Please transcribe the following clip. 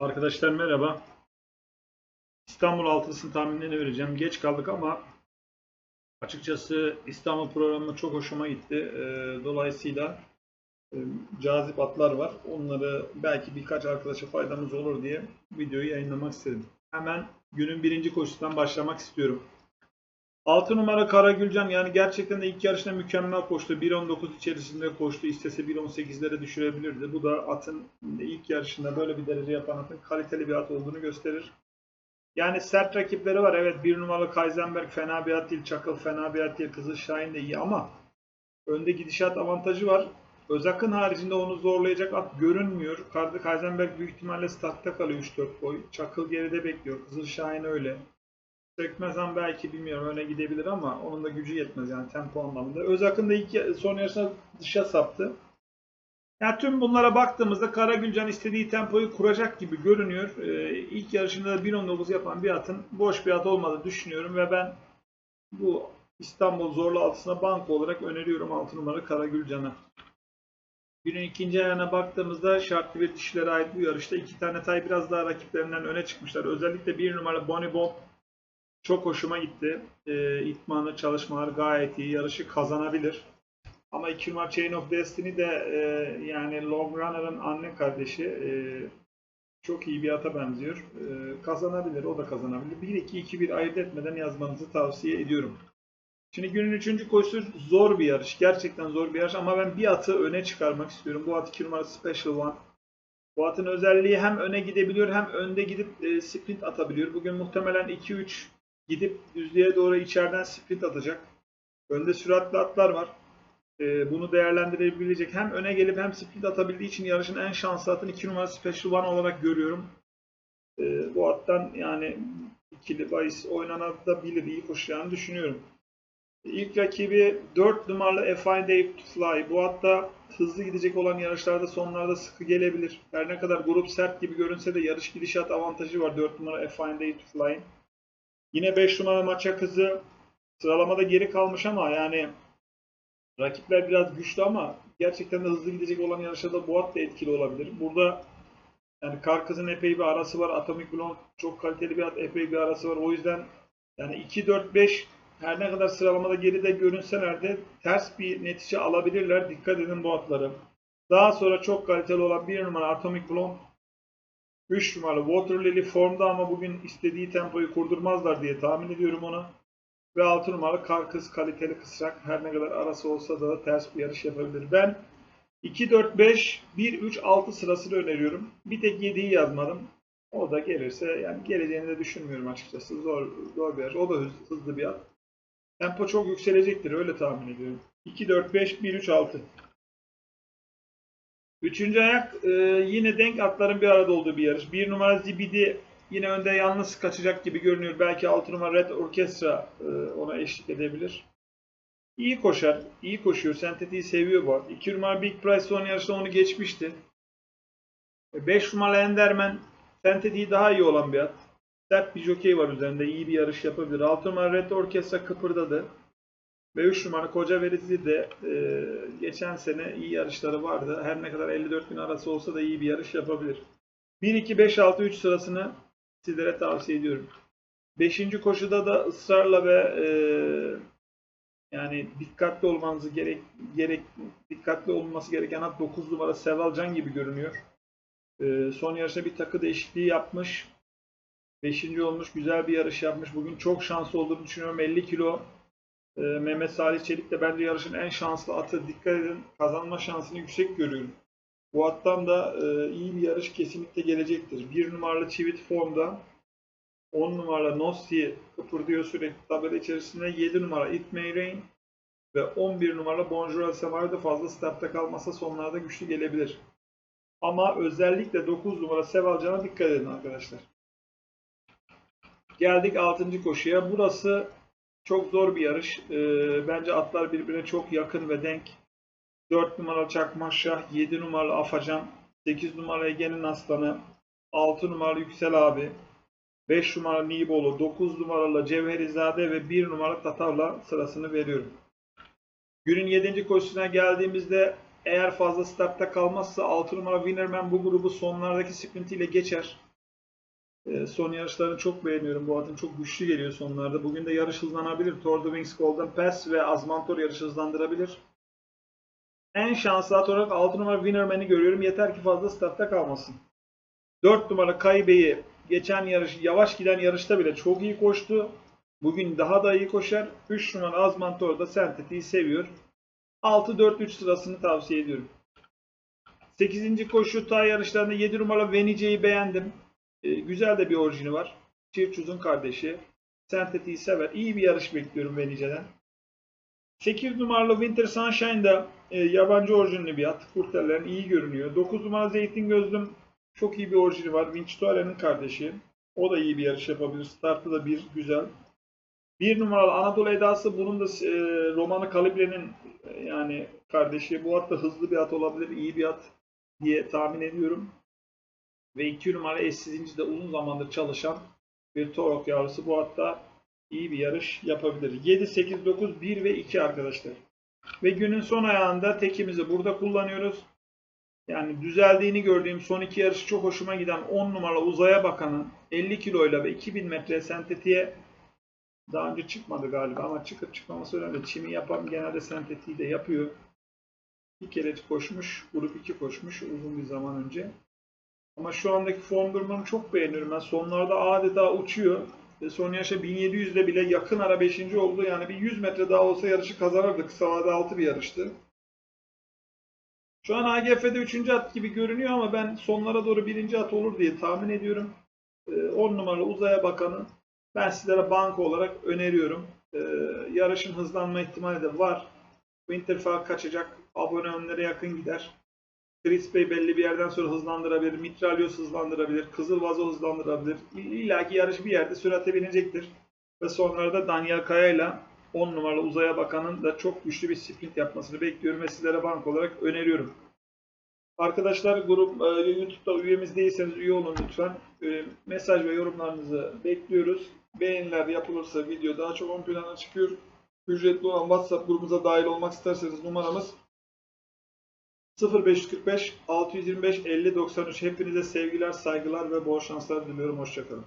Arkadaşlar merhaba. İstanbul altısını tahminlerini vereceğim. Geç kaldık ama açıkçası İstanbul programı çok hoşuma gitti. Ee, dolayısıyla e, cazip atlar var. Onları belki birkaç arkadaşa faydamız olur diye videoyu yayınlamak istedim. Hemen günün birinci koşusundan başlamak istiyorum. 6 numara Karagülcan yani gerçekten de ilk yarışta mükemmel koştu. 1.19 içerisinde koştu. İstese 1.18'lere düşürebilirdi. Bu da atın ilk yarışında böyle bir derece yapan atın kaliteli bir at olduğunu gösterir. Yani sert rakipleri var. Evet bir numaralı Kaisenberg fena bir at değil. Çakıl fena bir at değil. Kızıl Şahin de iyi ama önde gidişat avantajı var. Özak'ın haricinde onu zorlayacak at görünmüyor. Kaisenberg büyük ihtimalle startta kalıyor 3-4 boy. Çakıl geride bekliyor. Kızıl Şahin öyle. Sökmezem belki bilmiyorum öne gidebilir ama onun da gücü yetmez yani tempo anlamında. Özak'ın da ilk son yarışına dışa saptı. Yani tüm bunlara baktığımızda Karagülcan istediği tempoyu kuracak gibi görünüyor. Ee, ilk yarışında da 1.19 yapan bir atın boş bir at olmadığını düşünüyorum ve ben bu İstanbul Zorlu altısına banko olarak öneriyorum 6 numara Karagülcan'a. Günün ikinci ayağına baktığımızda şartlı bir dişilere ait bu yarışta iki tane tay biraz daha rakiplerinden öne çıkmışlar. Özellikle bir numara Bonnie Bomb çok hoşuma gitti. E, itmanı çalışmalar gayet iyi. Yarışı kazanabilir. Ama 2 numara Chain of Destiny de e, yani Long Runner'ın anne kardeşi e, çok iyi bir ata benziyor. E, kazanabilir. O da kazanabilir. 1-2-2-1 ayırt etmeden yazmanızı tavsiye ediyorum. Şimdi günün üçüncü koşusu zor bir yarış. Gerçekten zor bir yarış ama ben bir atı öne çıkarmak istiyorum. Bu at 2 numara Special One. Bu atın özelliği hem öne gidebiliyor hem önde gidip e, sprint atabiliyor. Bugün muhtemelen 2-3 gidip düzlüğe doğru içeriden sprint atacak. Önde süratli atlar var. Ee, bunu değerlendirebilecek hem öne gelip hem sprint atabildiği için yarışın en şanslı atın 2 numara Special One olarak görüyorum. Ee, bu attan yani ikili bahis oynanabilir, iyi koşacağını düşünüyorum. İlk rakibi 4 numaralı A Fine Day to Fly. Bu hatta hızlı gidecek olan yarışlarda sonlarda sıkı gelebilir. Her ne kadar grup sert gibi görünse de yarış gidişat avantajı var 4 numara A Fine Day to Fly'in. Yine 5 numara maça kızı sıralamada geri kalmış ama yani rakipler biraz güçlü ama gerçekten de hızlı gidecek olan yarışlarda bu at da etkili olabilir. Burada yani kar kızın epey bir arası var. Atomic Blonde çok kaliteli bir at, epey bir arası var. O yüzden yani 2 4 5 her ne kadar sıralamada geride görünseler de ters bir netice alabilirler. Dikkat edin bu atları. Daha sonra çok kaliteli olan bir numara Atomic Blonde 3 numara Water formda ama bugün istediği tempoyu kurdurmazlar diye tahmin ediyorum onu. Ve 6 numara Kar Kız kaliteli kısrak her ne kadar arası olsa da ters bir yarış yapabilir. Ben 2, 4, 5, 1, 3, 6 sırasını öneriyorum. Bir tek 7'yi yazmadım. O da gelirse yani geleceğini de düşünmüyorum açıkçası. Zor, zor bir yarış. O da hızlı, hızlı bir at. Tempo çok yükselecektir öyle tahmin ediyorum. 2, 4, 5, 1, 3, 6. Üçüncü ayak e, yine denk atların bir arada olduğu bir yarış. Bir numara Zibidi yine önde yalnız kaçacak gibi görünüyor. Belki altı numara Red Orchestra e, ona eşlik edebilir. İyi koşar, iyi koşuyor. Sentetiği seviyor bu arada. 2 numara Big Price son yarışta onu geçmişti. 5 numara Enderman sentetiği daha iyi olan bir at. Sert bir jockey var üzerinde. iyi bir yarış yapabilir. 6 numara Red Orchestra kıpırdadı. Ve 3 numara Koca Verizi de e, geçen sene iyi yarışları vardı. Her ne kadar 54 bin arası olsa da iyi bir yarış yapabilir. 1, 2, 5, 6, 3 sırasını sizlere tavsiye ediyorum. 5. koşuda da ısrarla ve e, yani dikkatli olmanızı gerek, gerek dikkatli olması gereken at 9 numara Sevalcan gibi görünüyor. E, son yarışta bir takı değişikliği yapmış. 5. olmuş. Güzel bir yarış yapmış. Bugün çok şanslı olduğunu düşünüyorum. 50 kilo ee, Mehmet Salih Çelik de bence yarışın en şanslı atı. Dikkat edin kazanma şansını yüksek görüyorum. Bu attan da e, iyi bir yarış kesinlikle gelecektir. Bir numaralı Çivit formda. 10 numaralı Nossi kıpırdıyor sürekli tabela içerisinde. 7 numara It May Rain ve 11 numara Bonjour Semayo da fazla startta kalmasa sonlarda güçlü gelebilir. Ama özellikle 9 numara Sevalcan'a dikkat edin arkadaşlar. Geldik 6. koşuya. Burası çok zor bir yarış. Ee, bence atlar birbirine çok yakın ve denk. 4 numaralı Çakmak Şah, 7 numaralı Afacan, 8 numaralı Ege'nin Aslanı, 6 numaralı Yüksel abi, 5 numaralı Nibolu, 9 numaralı Cevherizade ve 1 numaralı Tatar'la sırasını veriyorum. Günün 7. koşusuna geldiğimizde eğer fazla startta kalmazsa 6 numara Winnerman bu grubu sonlardaki sprintiyle geçer. E, son yarışlarını çok beğeniyorum. Bu atın çok güçlü geliyor sonlarda. Bugün de yarış hızlanabilir. Tour de Wings Golden Pass ve Azmantor yarışı hızlandırabilir. En şanslı at olarak 6 numara Winnerman'i görüyorum. Yeter ki fazla startta kalmasın. 4 numara Kaybe'yi geçen yarış yavaş giden yarışta bile çok iyi koştu. Bugün daha da iyi koşar. 3 numara Azmantor da Senteti'yi seviyor. 6-4-3 sırasını tavsiye ediyorum. 8. koşu tay yarışlarında 7 numara Venice'yi beğendim. Ee, güzel de bir orijini var. Çirçuz'un kardeşi. Senteti'yi sever. İyi bir yarış bekliyorum Venice'den. 8 numaralı Winter Sunshine'da e, yabancı orijinli bir at. Kurtellerin iyi görünüyor. 9 numara Zeytin Gözlüm çok iyi bir orijini var. Vinci kardeşi. O da iyi bir yarış yapabilir. Startı da bir güzel. Bir numaralı Anadolu Edası bunun da e, Romanı Kalibre'nin e, yani kardeşi. Bu at da hızlı bir at olabilir, iyi bir at diye tahmin ediyorum. Ve iki numara eşsizinci de uzun zamandır çalışan bir Torok yavrusu. Bu hatta iyi bir yarış yapabilir. 7, 8, 9, 1 ve 2 arkadaşlar. Ve günün son ayağında tekimizi burada kullanıyoruz. Yani düzeldiğini gördüğüm son iki yarışı çok hoşuma giden 10 numaralı uzaya bakanın 50 kiloyla ve 2000 metre sentetiğe daha önce çıkmadı galiba ama çıkıp çıkmaması önemli. Çimi yapan genelde sentetiği de yapıyor. Bir kere koşmuş, grup 2 koşmuş uzun bir zaman önce. Ama şu andaki form durumunu çok beğeniyorum. Ben sonlarda adeta uçuyor. Ve son yarışa 1700'de bile yakın ara 5. oldu. Yani bir 100 metre daha olsa yarışı kazanırdı. Kısa vade 6 bir yarıştı. Şu an AGF'de 3. at gibi görünüyor ama ben sonlara doğru 1. at olur diye tahmin ediyorum. 10 numaralı uzaya bakanı ben sizlere banka olarak öneriyorum. Ee, yarışın hızlanma ihtimali de var. Winterfell kaçacak. Abone önlere yakın gider. Chris Bey belli bir yerden sonra hızlandırabilir. Mitralyos hızlandırabilir. Kızıl Vazo hızlandırabilir. İlla ki yarış bir yerde sürate binecektir. Ve sonlarda Daniel Kaya ile 10 numaralı uzaya bakanın da çok güçlü bir sprint yapmasını bekliyorum ve sizlere bank olarak öneriyorum. Arkadaşlar grup e, YouTube'da üyemiz değilseniz üye olun lütfen. E, mesaj ve yorumlarınızı bekliyoruz. Beğeniler yapılırsa video daha çok ön plana çıkıyor. Ücretli olan WhatsApp grubumuza dahil olmak isterseniz numaramız 0545 625 50 93. Hepinize sevgiler, saygılar ve bol şanslar diliyorum. Hoşçakalın.